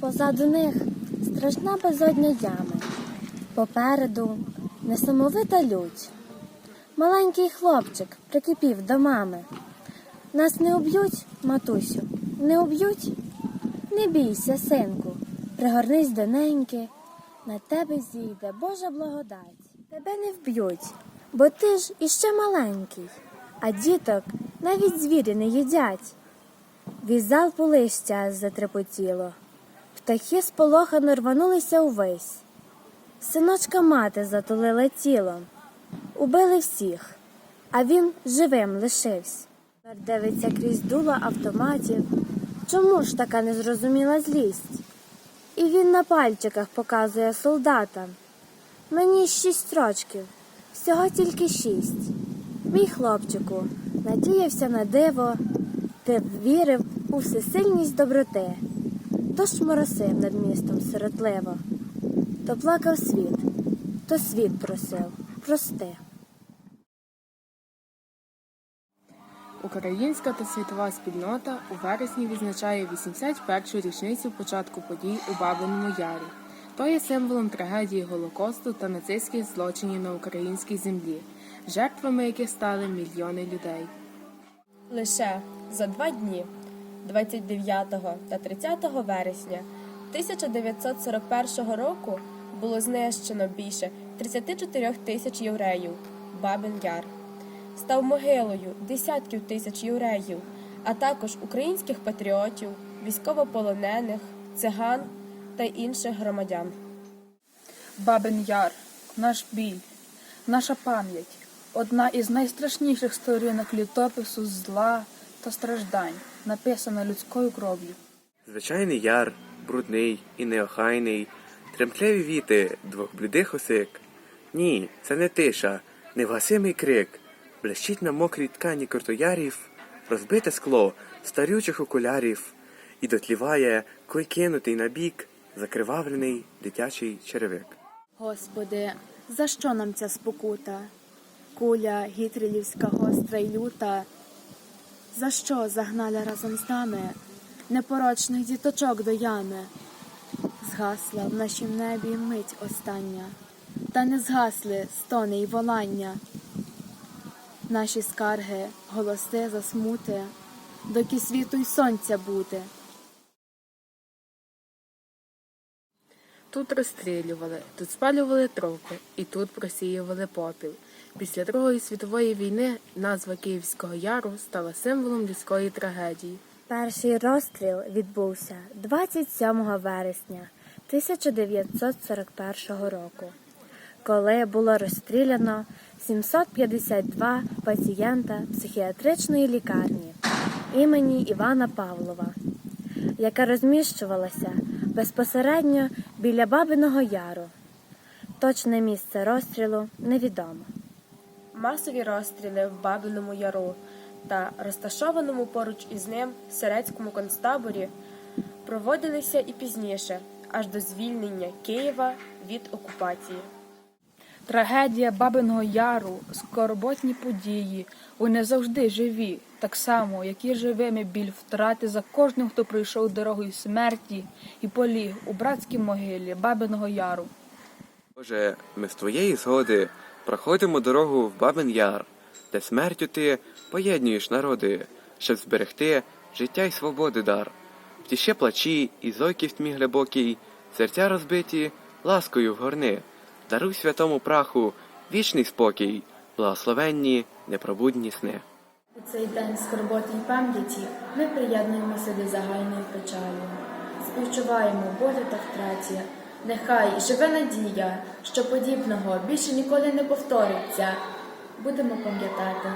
Позаду них страшна безодня ями. Попереду несамовита лють. Маленький хлопчик прикипів до мами. Нас не уб'ють, матусю, не уб'ють? Не бійся, синку, пригорнись до неньки, на тебе зійде Божа благодать. Тебе не вб'ють, бо ти ж іще маленький, а діток навіть звірі не їдять. Від залпу листя затрепотіло, птахи сполохано рванулися увесь. Синочка мати затулила тілом. Убили всіх, а він живим лишився. Дивиться крізь дуло автоматів. Чому ж така незрозуміла злість? І він на пальчиках показує солдатам. Мені шість рочків, всього тільки шість. Мій хлопчику, надіявся на диво, ти вірив у всесильність доброти. Дощ моросив над містом сиротливо, то плакав світ, то світ просив, прости. Українська та світова спільнота у вересні відзначає 81-ю річницю початку подій у Бабиному Ярі. То є символом трагедії Голокосту та нацистських злочинів на українській землі, жертвами яких стали мільйони людей. Лише за два дні, 29 та 30 вересня 1941 року, було знищено більше 34 тисяч євреїв. Бабин Яр став могилою десятків тисяч євреїв, а також українських патріотів, військовополонених, циган та інших громадян. Бабин Яр, наш біль, наша пам'ять одна із найстрашніших сторінок літопису зла та страждань, написана людською кров'ю. Звичайний яр, брудний і неохайний, тремтливі віти двох блідих осик. Ні, це не тиша, невгасимий крик. Блищить на мокрій ткані кортоярів, розбите скло старючих окулярів, і дотліває кой кинутий на бік закривавлений дитячий черевик. Господи, за що нам ця спокута? Куля гітлерівська гостра й люта. За що загнали разом з нами непорочних діточок до ями? Згасла в нашім небі мить остання, та не згасли стони й волання. Наші скарги, голоси засмути, доки світу й сонця буде. Тут розстрілювали, тут спалювали трупи і тут просіювали попіл. Після Другої світової війни назва Київського Яру стала символом людської трагедії. Перший розстріл відбувся 27 вересня 1941 року, коли було розстріляно 752 пацієнта психіатричної лікарні імені Івана Павлова, яка розміщувалася безпосередньо біля Бабиного Яру. Точне місце розстрілу невідомо. Масові розстріли в Бабиному Яру та розташованому поруч із ним Сирецькому концтаборі проводилися і пізніше, аж до звільнення Києва від окупації. Трагедія Бабиного Яру, скорботні події, вони завжди живі, так само, як і живими біль втрати за кожним, хто пройшов дорогою смерті і поліг у братській могилі Бабиного Яру. Боже, ми з твоєї згоди проходимо дорогу в Бабин Яр, де смертю ти поєднуєш народи, щоб зберегти життя й свободи дар. Втіще плачі і зойки в тьмі глибокій, серця розбиті, ласкою вгорни, даруй святому праху вічний спокій, благословенні непробудні сни. У цей день скорботи й пам'яті ми приєднуємося до загальної печалі, співчуваємо болю та втраті. Нехай живе надія, що подібного більше ніколи не повториться. Будемо пам'ятати,